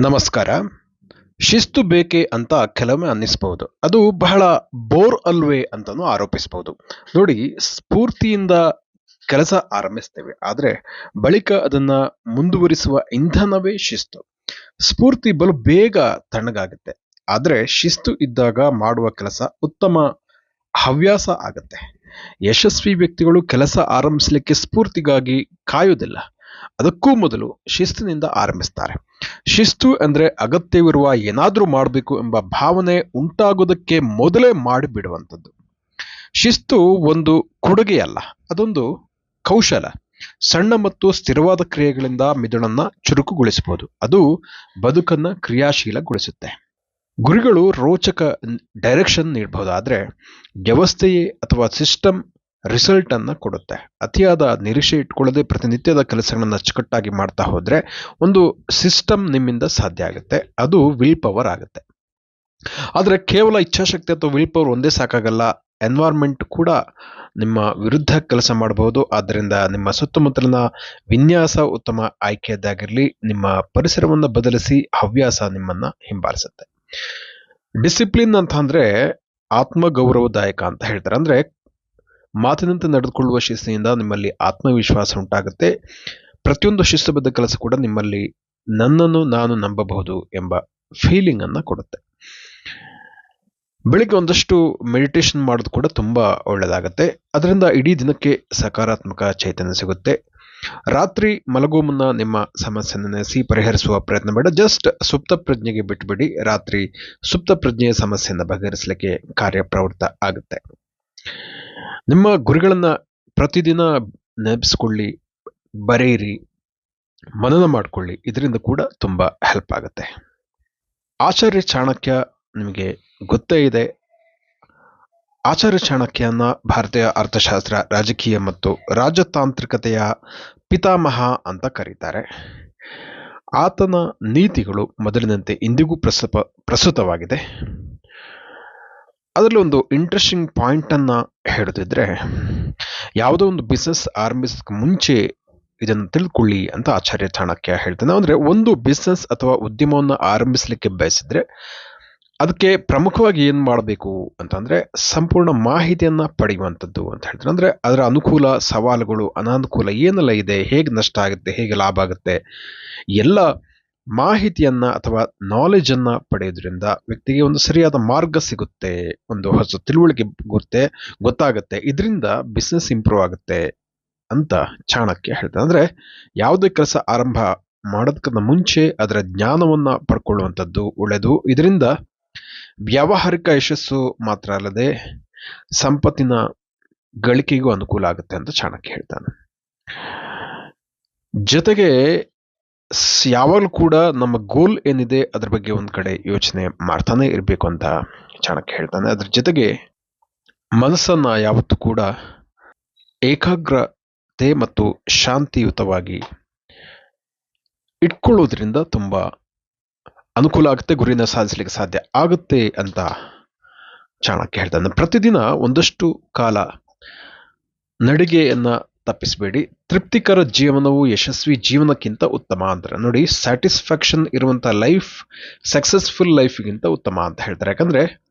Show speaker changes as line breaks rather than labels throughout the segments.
ನಮಸ್ಕಾರ. ಶಿಸ್ತು ಬೇಕೆ ಅಂತ ಕೆಲವೊಮ್ಮೆ ಅನ್ನಿಸ್ಬೋದು ಅದು ಬಹಳ ಬೋರ್ ಅಲ್ವೇ ಅಂತಲೂ ಆರೋಪಿಸಬಹುದು. ನೋಡಿ, ಸ್ಫೂರ್ತಿಯಿಂದ ಕೆಲಸ ಆರಂಭಿಸ್ತೇವೆ. ಆದರೆ, ಬಳಿಕ ಅದನ್ನ ಮುಂದುವರಿಸುವ ಇಂಧನವೇ ಶಿಸ್ತು. ಸ್ಫೂರ್ತಿ ಬಲು ಬೇಗ ತಣ್ಣಗಾಗುತ್ತೆ. ಆದರೆ, ಶಿಸ್ತು ಇದ್ದಾಗ ಮಾಡುವ ಕೆಲಸ ಉತ್ತಮ ಹವ್ಯಾಸ ಆಗುತ್ತೆ. ಯಶಸ್ವಿ ವ್ಯಕ್ತಿಗಳು ಕೆಲಸ ಆರಂಭಿಸಲಿಕ್ಕೆ ಸ್ಫೂರ್ತಿಗಾಗಿ ಕಾಯುವುದಿಲ್ಲ. ಅದಕ್ಕೂ ಮೊದಲು ಶಿಸ್ತಿನಿಂದ ಆರಂಭಿಸ್ತಾರೆ. ಶಿಸ್ತು ಅಂದ್ರೆ ಅಗತ್ಯವಿರುವ ಏನಾದರೂ ಮಾಡಬೇಕು ಎಂಬ ಭಾವನೆ ಉಂಟಾಗೋದಕ್ಕೆ ಮೊದಲೇ ಮಾಡಿಬಿಡುವಂಥದ್ದು. ಶಿಸ್ತು ಒಂದು ಕೊಡುಗೆಯಲ್ಲ, ಅದೊಂದು ಕೌಶಲ. ಸಣ್ಣ ಮತ್ತು ಸ್ಥಿರವಾದ ಕ್ರಿಯೆಗಳಿಂದ ಮಿದುಳನ್ನ ಚುರುಕುಗೊಳಿಸಬಹುದು. ಅದು ಬದುಕನ್ನ ಕ್ರಿಯಾಶೀಲಗೊಳಿಸುತ್ತೆ. ಗುರಿಗಳು ರೋಚಕ ಡೈರೆಕ್ಷನ್ ನೀಡಬಹುದು ಆದ್ರೆ ವ್ಯವಸ್ಥೆಯೇ ಅಥವಾ ಸಿಸ್ಟಮ್ ರಿಸಲ್ಟ್ ಅನ್ನ ಕೊಡುತ್ತೆ. ಅತಿಯಾದ ನಿರೀಕ್ಷೆ ಇಟ್ಕೊಳ್ಳದೆ ಪ್ರತಿನಿತ್ಯದ ಕೆಲಸಗಳನ್ನು ಅಚ್ಚುಕಟ್ಟಾಗಿ ಮಾಡ್ತಾ ಹೋದರೆ ಒಂದು ಸಿಸ್ಟಮ್ ನಿಮ್ಮಿಂದ ಸಾಧ್ಯ ಆಗುತ್ತೆ. ಅದು ವಿಲ್ ಪವರ್ ಆಗುತ್ತೆ. ಆದರೆ ಕೇವಲ ಇಚ್ಛಾಶಕ್ತಿ ಅಥವಾ ವಿಲ್ ಪವರ್ ಒಂದೇ ಸಾಕಾಗಲ್ಲ. ಎನ್ವೈರ್ಮೆಂಟ್ ಕೂಡ ನಿಮ್ಮ ವಿರುದ್ಧ ಕೆಲಸ ಮಾಡಬಹುದು. ಆದ್ದರಿಂದ ನಿಮ್ಮ ಸುತ್ತಮುತ್ತಲಿನ ವಿನ್ಯಾಸ ಉತ್ತಮ ಆಯ್ಕೆಯದ್ದಾಗಿರಲಿ, ನಿಮ್ಮ ಪರಿಸರವನ್ನು ಬದಲಿಸಿ ಹವ್ಯಾಸ ನಿಮ್ಮನ್ನ ಹಿಂಬಾಲಿಸುತ್ತೆ. ಡಿಸಿಪ್ಲಿನ್ ಅಂತ ಅಂದರೆ ಆತ್ಮಗೌರವದಾಯಕ ಅಂತ ಹೇಳ್ತಾರೆ. ಅಂದ್ರೆ ಮಾತಿನಂತೆ ನಡೆದುಕೊಳ್ಳುವ ಶಿಸ್ತಿನಿಂದ ನಿಮ್ಮಲ್ಲಿ ಆತ್ಮವಿಶ್ವಾಸ ಉಂಟಾಗುತ್ತೆ. ಪ್ರತಿಯೊಂದು ಶಿಸ್ತುಬದ್ಧ ಕೆಲಸ ಕೂಡ ನಿಮ್ಮಲ್ಲಿ ನನ್ನನ್ನು ನಾನು ನಂಬಬಹುದು ಎಂಬ ಫೀಲಿಂಗ್ ಅನ್ನ ಕೊಡುತ್ತೆ. ಬೆಳಿಗ್ಗೆ ಒಂದಷ್ಟು ಮೆಡಿಟೇಷನ್ ಮಾಡೋದು ಕೂಡ ತುಂಬಾ ಒಳ್ಳೆಯದಾಗತ್ತೆ ಅದರಿಂದ ಇಡೀ ದಿನಕ್ಕೆ ಸಕಾರಾತ್ಮಕ ಚೈತನ್ಯ ಸಿಗುತ್ತೆ. ರಾತ್ರಿ ಮಲಗುವ ಮುನ್ನ ನಿಮ್ಮ ಸಮಸ್ಯೆ ನೆನೆಸಿ ಪರಿಹರಿಸುವ ಪ್ರಯತ್ನ ಬೇಡ. ಜಸ್ಟ್ ಸುಪ್ತ ಪ್ರಜ್ಞೆಗೆ ಬಿಟ್ಬಿಡಿ. ರಾತ್ರಿ ಸುಪ್ತ ಪ್ರಜ್ಞೆಯ ಸಮಸ್ಯೆಯನ್ನು ಬಗೆಹರಿಸಲಿಕ್ಕೆ ಕಾರ್ಯಪ್ರವೃತ್ತ ಆಗುತ್ತೆ. ನಿಮ್ಮ ಗುರಿಗಳನ್ನು ಪ್ರತಿದಿನ ನೆನಪಿಸ್ಕೊಳ್ಳಿ, ಬರೆಯಿರಿ, ಮನನ ಮಾಡಿಕೊಳ್ಳಿ. ಇದರಿಂದ ಕೂಡ ತುಂಬ ಹೆಲ್ಪ್ ಆಗುತ್ತೆ. ಆಚಾರ್ಯ ಚಾಣಕ್ಯ ನಿಮಗೆ ಗೊತ್ತೇ ಇದೆ. ಆಚಾರ್ಯ ಚಾಣಕ್ಯನ ಭಾರತೀಯ ಅರ್ಥಶಾಸ್ತ್ರ, ರಾಜಕೀಯ ಮತ್ತು ರಾಜತಾಂತ್ರಿಕತೆಯ ಪಿತಾಮಹ ಅಂತ ಕರೀತಾರೆ. ಆತನ ನೀತಿಗಳು ಮೊದಲಿನಂತೆ ಇಂದಿಗೂ ಪ್ರಸ್ತುತ ಪ್ರಸ್ತುತವಾಗಿದೆ. ಅದರಲ್ಲಿ ಒಂದು ಇಂಟ್ರೆಸ್ಟಿಂಗ್ ಪಾಯಿಂಟ್ ಅನ್ನ ಹೇಳುತ್ತಿದ್ರೆ, ಯಾವುದೋ ಒಂದು ಬಿಸ್ನೆಸ್ ಆರಂಭಿಸೋಕ್ಕೆ ಮುಂಚೆ ಇದನ್ನು ತಿಳ್ಕೊಳ್ಳಿ ಅಂತ ಆಚಾರ್ಯ ಚಾಣಕ್ಯ ಹೇಳ್ತಾನೆ. ಅಂದರೆ ಒಂದು ಬಿಸ್ನೆಸ್ ಅಥವಾ ಉದ್ಯಮವನ್ನು ಆರಂಭಿಸಲಿಕ್ಕೆ ಬಯಸಿದ್ರೆ ಅದಕ್ಕೆ ಪ್ರಮುಖವಾಗಿ ಏನು ಮಾಡಬೇಕು ಅಂತಂದರೆ ಸಂಪೂರ್ಣ ಮಾಹಿತಿಯನ್ನು ಪಡೆಯುವಂಥದ್ದು ಅಂತ ಹೇಳ್ತಾರೆ ಅಂದರೆ ಅದರ ಅನುಕೂಲ, ಸವಾಲುಗಳು, ಅನಾನುಕೂಲ ಏನೆಲ್ಲ ಇದೆ, ಹೇಗೆ ನಷ್ಟ ಆಗುತ್ತೆ, ಹೇಗೆ ಲಾಭ ಆಗುತ್ತೆ, ಎಲ್ಲ ಮಾಹಿತಿಯನ್ನ ಅಥವಾ ನಾಲೆಜ್ ಅನ್ನ ಪಡೆಯೋದ್ರಿಂದ ವ್ಯಕ್ತಿಗೆ ಒಂದು ಸರಿಯಾದ ಮಾರ್ಗ ಸಿಗುತ್ತೆ, ಒಂದು ಹೊಸ ತಿಳುವಳಿಕೆ ಗೊತ್ತೆ ಗೊತ್ತಾಗುತ್ತೆ, ಇದರಿಂದ ಬಿಸ್ನೆಸ್ ಇಂಪ್ರೂವ್ ಆಗುತ್ತೆ ಅಂತ ಚಾಣಕ್ಯ ಹೇಳ್ತಾರೆ ಅಂದ್ರೆ ಯಾವುದೇ ಕೆಲಸ ಆರಂಭ ಮಾಡೋದಕ್ಕಿಂತ ಮುಂಚೆ ಅದರ ಜ್ಞಾನವನ್ನ ಪಡ್ಕೊಳ್ಳುವಂಥದ್ದು ಒಳ್ಳೆಯದು. ಇದರಿಂದ ವ್ಯಾವಹಾರಿಕ ಯಶಸ್ಸು ಮಾತ್ರ ಅಲ್ಲದೆ ಸಂಪತ್ತಿನ ಗಳಿಕೆಗೂ ಅನುಕೂಲ ಆಗುತ್ತೆ ಅಂತ ಚಾಣಕ್ಯ ಹೇಳ್ತಾನೆ. ಜೊತೆಗೆ ಯಾವಾಗಲೂ ಕೂಡ ನಮ್ಮ ಗೋಲ್ ಏನಿದೆ ಅದ್ರ ಬಗ್ಗೆ ಒಂದು ಕಡೆ ಯೋಚನೆ ಮಾಡ್ತಾನೆ ಇರಬೇಕು ಅಂತ ಚಾಣಕ್ಯ ಹೇಳ್ತಾನೆ. ಅದ್ರ ಜೊತೆಗೆ ಮನಸ್ಸನ್ನ ಯಾವತ್ತೂ ಕೂಡ ಏಕಾಗ್ರತೆ ಮತ್ತು ಶಾಂತಿಯುತವಾಗಿ ಇಟ್ಕೊಳ್ಳೋದ್ರಿಂದ ತುಂಬ ಅನುಕೂಲ ಆಗುತ್ತೆ, ಗುರಿನ ಸಾಧಿಸಲಿಕ್ಕೆ ಸಾಧ್ಯ ಆಗುತ್ತೆ ಅಂತ ಚಾಣಕ್ಯ ಹೇಳ್ತಾನೆ. ಪ್ರತಿದಿನ ಒಂದಷ್ಟು ಕಾಲ ನಡಿಗೆಯನ್ನ ತಪ್ಪಿಸಬೇಡಿ. ತೃಪ್ತಿಕರ ಜೀವನವು ಯಶಸ್ವಿ ಜೀವನಕ್ಕಿಂತ ಉತ್ತಮ ಅಂತಾರೆ ನೋಡಿ ಸ್ಯಾಟಿಸ್ಫ್ಯಾಕ್ಷನ್ ಇರುವಂಥ ಲೈಫ್ ಸಕ್ಸಸ್ಫುಲ್ ಲೈಫ್ಗಿಂತ ಉತ್ತಮ ಅಂತ ಹೇಳ್ತಾರೆ. ಯಾಕಂದರೆ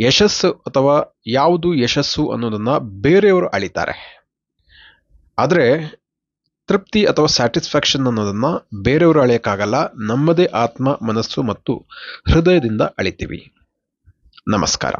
ಯಶಸ್ಸು ಅಥವಾ ಯಾವುದು ಯಶಸ್ಸು ಅನ್ನೋದನ್ನು ಬೇರೆಯವರು ಅಳಿತಾರೆ. ಆದರೆ ತೃಪ್ತಿ ಅಥವಾ ಸ್ಯಾಟಿಸ್ಫ್ಯಾಕ್ಷನ್ ಅನ್ನೋದನ್ನು ಬೇರೆಯವರು ಅಳೆಯೋಕ್ಕಾಗಲ್ಲ. ನಮ್ಮದೇ ಆತ್ಮ, ಮನಸ್ಸು ಮತ್ತು ಹೃದಯದಿಂದ ಅಳಿತೀವಿ. ನಮಸ್ಕಾರ.